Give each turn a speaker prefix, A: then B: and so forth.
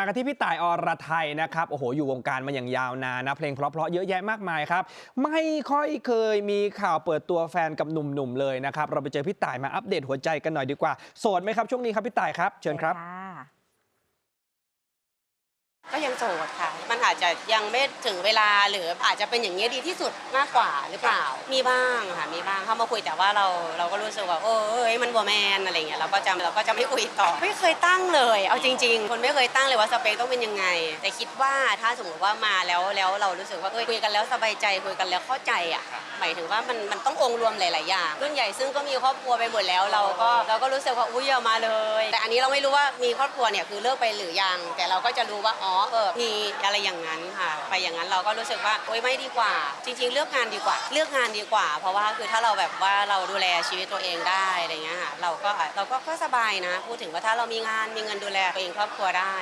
A: มากันที่พี่ต่ายอรไทยนะครับโอ้โหอยู่วงการมาอย่างยาวนานนะเพลงเพราะๆเยอะแยะมากมายครับไม่ค่อยเคยมีข่าวเปิดตัวแฟนกับหนุ่มๆเลยนะครับเราไปเจอพี่ต่ายมาอัปเดตหัวใจกันหน่อยดีกว่าโสดไหมครับช่วงนี้ครับพี่ต่ายครับเชิญครับ
B: ก็ยังโสดค่ะ มันอาจจะยังไม่ถึงเวลาหรืออาจจะเป็นอย่างนี้ดีที่สุดมากกว่าหรือเปล่า มีบ้างค่ะ มีบ้าง เข้ามาคุยแต่ว่าเราเราก็รู้สึกว่าเออเอ้ยมันบัวแมนอะไรเงี้ยเราก็จะเราก็จะไม่คุยต่อ ไม่เคยตั้งเลย เอาจริง ๆ คนไม่เคยตั้งเลยว่าสเปคต้องเป็นยังไง แต่คิดว่าถ้าสมมติว่ามาแล้วแล้วเรารู้สึกว่าเอ้ยคุยกันแล้วสบายใจคุยกันแล้วเข้าใจอะหมายถึงว่ามันมันต้ององค์รวมหลาย ๆ อย่างรุ่นใหญ่ซึ่งก็มีครอบครัวไปหมดแล้วเราก็เราก็รู้สึกว่าอุ้ยเอามาเลย แต่อันนี้เราไม่รู้ว่ามีครอบครัวเนี่ยคือเลิกไปหรือยัง แต่เราก็จะรู้ว่าอ๋อเออมีอะไรอย่างนั้นค่ะ ไปอย่างนั้นเราก็รู้สึกว่าโอ๊ยไม่ดีกว่า จริง ๆ เลือกงานดีกว่า เลือกงานดีกว่า เพราะว่าคือถ้าเราแบบว่าเราดูแลชีวิตตัวเองได้อะไรเงี้ยค่ะเราก็เราก็ก็สบายนะ พูดถึงว่าถ้าเรามีงานมีเงินดูแลตัวเองครอบครัวได้